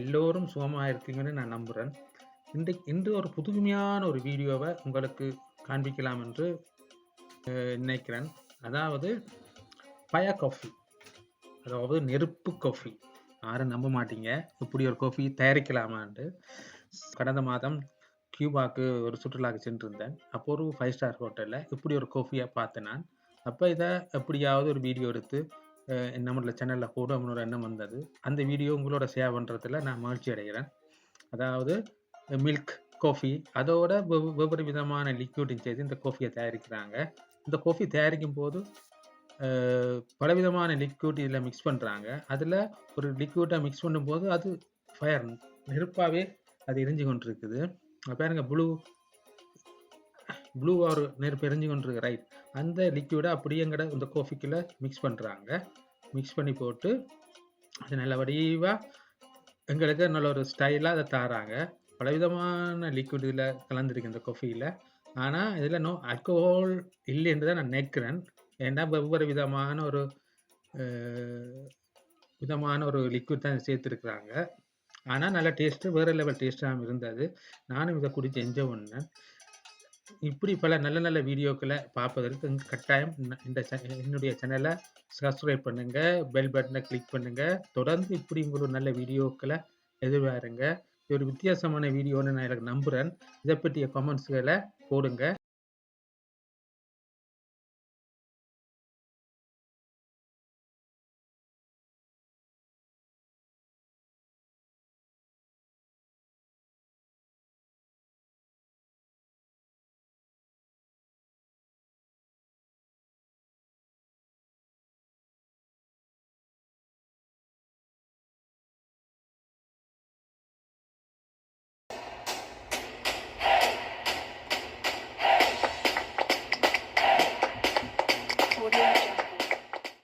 எல்லோரும் சுகமாக இருக்கீங்கன்னு நான் நம்புகிறேன் இன்றைக்கு இன்று ஒரு புதுமையான ஒரு வீடியோவை உங்களுக்கு காண்பிக்கலாம் என்று நினைக்கிறேன். அதாவது பய காஃபி அதாவது நெருப்பு காஃபி யாரும் நம்ப மாட்டீங்க. இப்படி ஒரு காஃபி தயாரிக்கலாமான்ட்டு. கடந்த மாதம் கியூபாக்கு ஒரு சுற்றுலாக்கு சென்றிருந்தேன். அப்போ ஒரு ஃபைவ் ஸ்டார் ஹோட்டலில் இப்படி ஒரு காஃபியை பார்த்தேன் நான். அப்போ இதை எப்படியாவது ஒரு வீடியோ எடுத்து நம்மளோட சேனலில் போடணும்னு ஒரு எண்ணம் வந்தது. அந்த வீடியோ உங்களோட ஷேர் பண்ணுறதுல நான் மகிழ்ச்சி அடைகிறேன். அதாவது மில்க் காஃபி அதோட வெவ்வேறு விதமான லிக்யூடிங் சேர்த்து இந்த காஃபியை தயாரிக்கிறாங்க. இந்த காஃபி தயாரிக்கும் போது பலவிதமான லிக்யூட் இதில் மிக்ஸ் பண்ணுறாங்க அதில் ஒரு லிக்யூட்டை மிக்ஸ் பண்ணும்போது அது ஃபயர் நெருப்பாகவே அது எரிஞ்சு கொண்டு இருக்குது பாருங்க ப்ளூ ப்ளூ ஒரு நெருப்பு எரிஞ்சு கொண்டு இருக்கு ரைட் அந்த லிக்யூடை அப்படியேங்கட இந்த காஃபிக்குள்ளே மிக்ஸ் பண்ணுறாங்க மிக்ஸ் பண்ணி போட்டு அது நல்ல வடிவாக எங்களுக்கு நல்ல ஒரு ஸ்டைலாக அதை தாராங்க. பலவிதமான லிக்விட் இதில் கலந்துருக்கு இந்த கொஃபியில் ஆனால் இதில் நோ அல்கோஹால் இல்லைன்னு தான் நான் நினைக்கிறேன். ஏன்னா வெவ்வேறு விதமான ஒரு விதமான ஒரு லிக்விட் தான் சேர்த்துருக்குறாங்க. ஆனால் நல்ல டேஸ்ட்டு வேறு லெவல் டேஸ்ட்டாக இருந்தது. நானும் இதை குடிச்சு என்ஜாய் பண்ணேன். இப்படி பல நல்ல நல்ல வீடியோக்களை பார்ப்பதற்கு கட்டாயம் இந்த- என்னுடைய சேனலை சப்ஸ்கிரைப் பண்ணுங்க பெல் பட்டனை கிளிக் பண்ணுங்க. தொடர்ந்து இப்படி ஒரு நல்ல வீடியோக்களை எதிர்பாருங்க. இது ஒரு வித்தியாசமான வீடியோன்னு நான் எனக்கு நம்புகிறேன் இதை பற்றிய கமெண்ட்ஸ்களை போடுங்க.